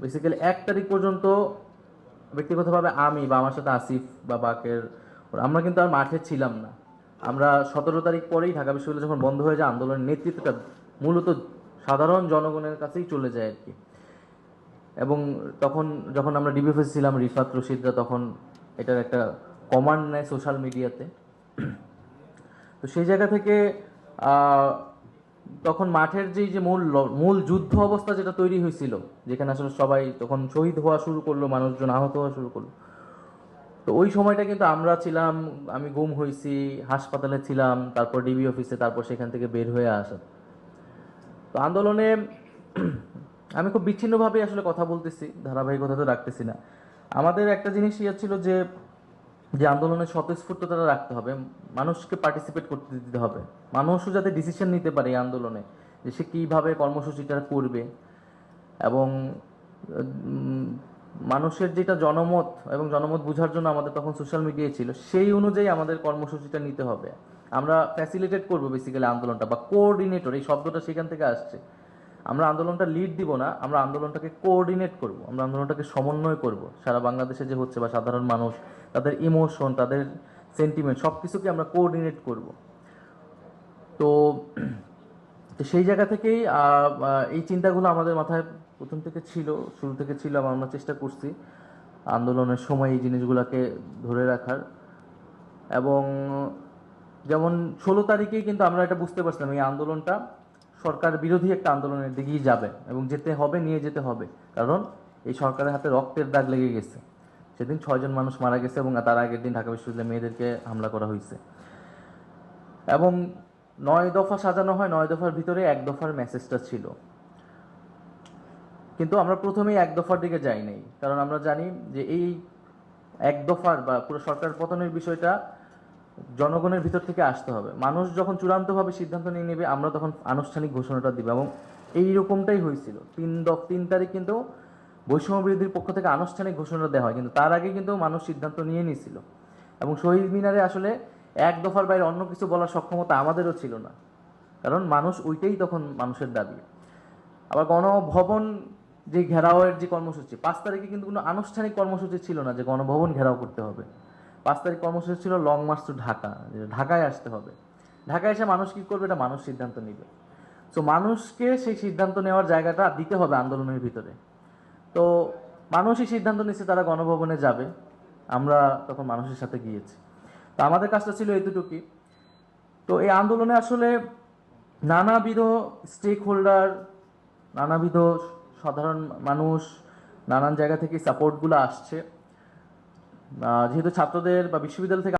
Basically এক তারিখ পর্যন্ত ব্যক্তিগতভাবে আমি বা আমার সাথে আসিফ বা বাকের আমরা কিন্তু আর মাঠে ছিলাম না। আমরা সতেরো তারিখ পরেই ঢাকা বিশ্ববিদ্যালয় যখন বন্ধ হয়ে যায়, আন্দোলনের নেতৃত্বটা মূলত সাধারণ জনগণের কাছেই চলে যায় আর কি। এবং তখন যখন আমরা ডিবি অফিসে ছিলাম, রিফাত, রশিদরা, তখন এটার একটা কমান্ড নেয় সোশ্যাল মিডিয়াতে তো। সেই জায়গা থেকে তখন মাঠের যেই যে মূল মূল যুদ্ধ অবস্থা যেটা তৈরি হয়েছিল, যেখানে আসলে সবাই তখন শহীদ হওয়া শুরু করল, মানুষজন আহত হওয়া শুরু করল। তো ওই সময়টা কিন্তু আমরা ছিলাম, আমি গুম হয়েছি, হাসপাতালে ছিলাম, তারপর ডিবি অফিসে, তারপর সেখান থেকে বের হয়ে আসা। তো আন্দোলনে আমি খুব বিচ্ছিন্নভাবে আসলে কথা বলতেছি ধারাবাহিকতা তো রাখতেছি না। আমাদের একটা জিনিস ইয়ে ছিল যে যে আন্দোলনের স্বতঃস্ফূর্ততা রাখতে হবে, মানুষকে পার্টিসিপেট করতে দিতে হবে। মানুষও যাতে ডিসিশন নিতে পারে এই আন্দোলনে, যে সে কীভাবে কর্মসূচিটা করবে এবং মানুষের যেটা জনমত এবং জনমত বোঝার জন্য আমাদের তখন সোশ্যাল মিডিয়ায় ছিল, সেই অনুযায়ী আমাদের কর্মসূচিটা নিতে হবে। আমরা ফ্যাসিলিটেট করব বেসিক্যালি আন্দোলনটা বা কোঅর্ডিনেটর এই শব্দটা সেখান থেকে আসছে। আমরা আন্দোলনটা লিড দিব না, আমরা আন্দোলনটাকে কোঅর্ডিনেট করব, আমরা আন্দোলনটাকে সমন্বয় করব। সারা বাংলাদেশে যে হচ্ছে বা সাধারণ মানুষ, তাদের ইমোশন তাদের সেন্টিমেন্ট সব কিছুকে আমরা কোঅর্ডিনেট করব। তো সেই জায়গা থেকেই এই চিন্তাগুলো আমাদের মাথায় প্রথম থেকে ছিল, শুরু থেকে ছিল আমরা চেষ্টা করছি আন্দোলনের সময় এই জিনিসগুলোকে ধরে রাখার। এবং যেমন ষোলো তারিখেই কিন্তু আমরা এটা বুঝতে পারছিলাম, এই আন্দোলনটা সরকার বিরোধী একটা আন্দোলনের দিকেই যাবে এবং যেতে হবে, নিয়ে যেতে হবে। কারণ এই সরকারের হাতে রক্তের দাগ লেগে গেছে। সেদিন ছয়জন মানুষ মারা গেছে এবং তার আগের দিন ঢাকা বিশ্ববিদ্যালয়ে মেয়েদেরকে হামলা করা হয়েছে। এবং নয় দফা সাজানো হয়, নয় দফার ভিতরে এক দফার মেসেজটা ছিল। কিন্তু আমরা প্রথমেই এক দফার দিকে যাই নাই। কারণ আমরা জানি যে এই এক দফার বা পুরো সরকার পতনের বিষয়টা জনগণের ভিতর থেকে আসতে হবে। মানুষ যখন চূড়ান্তভাবে সিদ্ধান্ত নিয়ে নেবে, আমরা তখন আনুষ্ঠানিক ঘোষণাটা দিব এবং এই রকমটাই হয়েছিল। তিন দফ, তিন তারিখ কিন্তু বৈষম্য বিরোধীর পক্ষ থেকে আনুষ্ঠানিক ঘোষণা দেওয়া হয়, কিন্তু তার আগে কিন্তু মানুষ সিদ্ধান্ত নিয়ে নিয়েছিল। এবং শহীদ মিনারে আসলে এক দফার বাইরে অন্য কিছু বলার সক্ষমতা আমাদেরও ছিল না। কারণ মানুষ ওইটাই তখন মানুষের দাবি। আবার গণভবন যে ঘেরাওয়ের যে কর্মসূচি, পাঁচ তারিখে কিন্তু কোনো আনুষ্ঠানিক কর্মসূচি ছিল না যে গণভবন ঘেরাও করতে হবে। পাঁচ তারিখ কর্মসূচি ছিল লং মার্চ টু ঢাকা ঢাকায় আসতে হবে। ঢাকায় এসে মানুষ কি করবে? এটা মানুষ সিদ্ধান্ত নিবে। তো মানুষকে সেই সিদ্ধান্ত নেওয়ার জায়গাটা দিতে হবে আন্দোলনের ভিতরে। তো, মানুষই সিদ্ধান্ত নিচ্ছে তারা গণভবনে যাবে। আমরা তখন মানুষের সাথে গিয়েছি। তো, আমাদের কাজটা ছিল এতটুকুই। তো, এই আন্দোলনে আসলে নানাবিধ স্টেক হোল্ডার নানাবিধ সাধারণ মানুষ, নানান জায়গা থেকে সাপোর্টগুলো আসছে। যেহেতু ছাত্রদের বা বিশ্ববিদ্যালয় থেকে